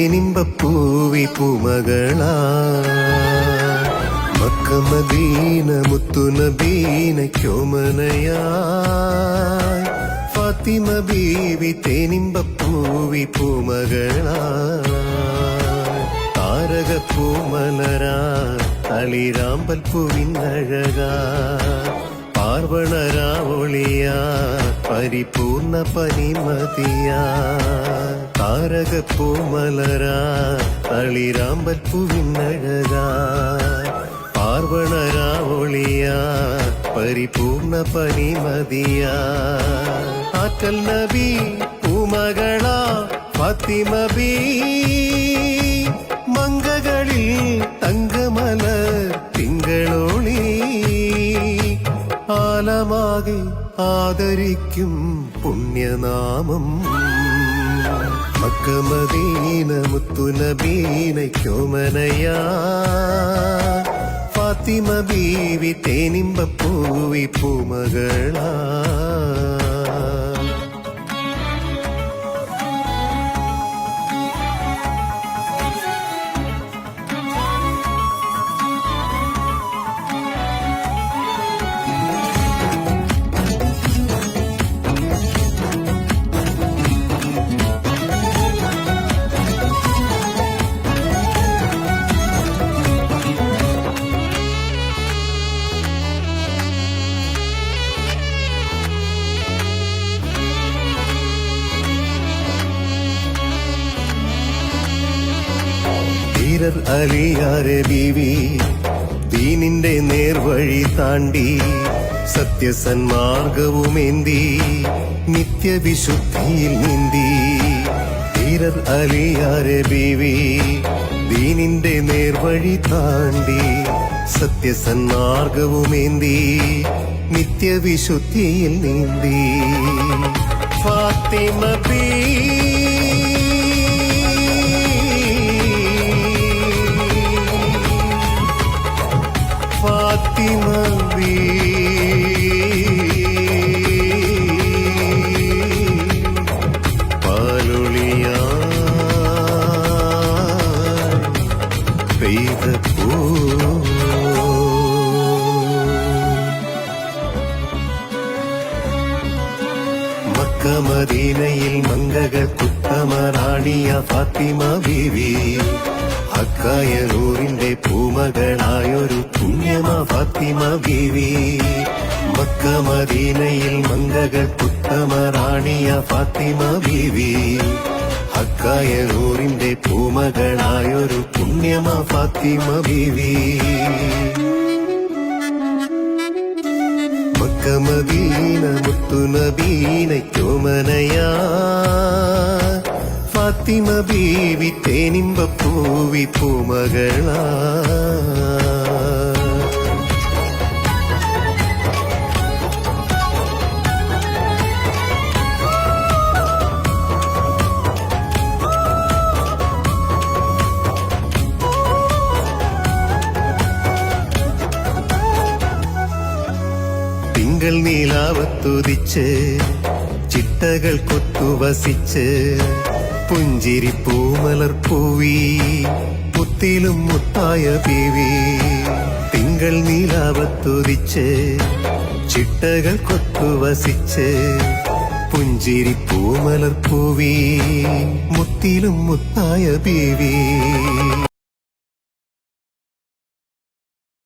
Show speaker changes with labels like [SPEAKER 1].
[SPEAKER 1] നിമ്പപ്പൂവി പൂമകളാ. മക്കമദീന മുത്തുനബീന ക്യോമനയാ ഫാത്തിമ ബീവി തേനിമ്പൂവി പൂമകളാ. താരകപ്പൂമലരാ തളിരാമ്പൽ പൂവിനഴകാ പാർവണരാ ഒളിയാ பார்வணராவொளியா பரிபூர்ண பனிமதியா தாரக பூமலரா தளிராம்பற் புவின் அழகா பார்வணராவொளியா பரிபூர்ண பனிமதியா ஆற்றல் நபி உமகளா பத்திமபீ ആലമാകെ ആദരിക്കും പുണ്യനാമം. മക്കമദീന മുത്തുനബീനയ്ക്കോമനയാ ഫാത്തിമ ബീവി തേനിമ്പ പൂവി പൂമകളാ. ധീരർ അലിയാരെ ബീവി? ദീനിന്റെ നേർവഴി താണ്ടി സത്യസന്മാർഗവുമേന്തി നിത്യവിശുദ്ധിയിൽ നീന്തി. ധീരർ അലിയാരെ ബീവി? ദീനിന്റെ നേർവഴി താണ്ടി സത്യസന്മാർഗവുമേന്തി നിത്യവിശുദ്ധിയിൽ നീന്തി. ഫാത്തിമ മക്കമദീനയിൽ മങ്കകൾ കുത്തമറാണിയ ഫാത്തിമ ബീവി. ഹക്കായ നൂറിന്റെ പൂമകളായൊരു പുണ്യമ ഫാത്തിമ ബീവി. മക്കമദീനയിൽ മങ്കകൾ കുത്തമറാണിയ ഫാത്തിമ ബീവി. ഹക്കായ നൂറിന്റെ പൂമകളായൊരു പുണ്യമ ഫാത്തിമ ബീവി. മക്കമദീന മുത്തുനബീനയ്ക്കോമനയാ ഫാത്തിമ ബീവി തേനിമ്പ പൂവി പൂമകളാ. തിങ്കൾ നീലാവത്തുതിച്ച് ചിട്ടകൾ കൊത്തുവസിച്ച് പുഞ്ചിരി പൂമലർ പൂവി മുത്തിലും മുത്തായ പീവി. തിങ്കൾ നീലാവത്തുതിച്ച് ചിട്ടകൾ കൊത്തുവസിച്ച് പുഞ്ചിരി പൂമലർ പൂവി മുത്തിലും മുത്തായ പീവി.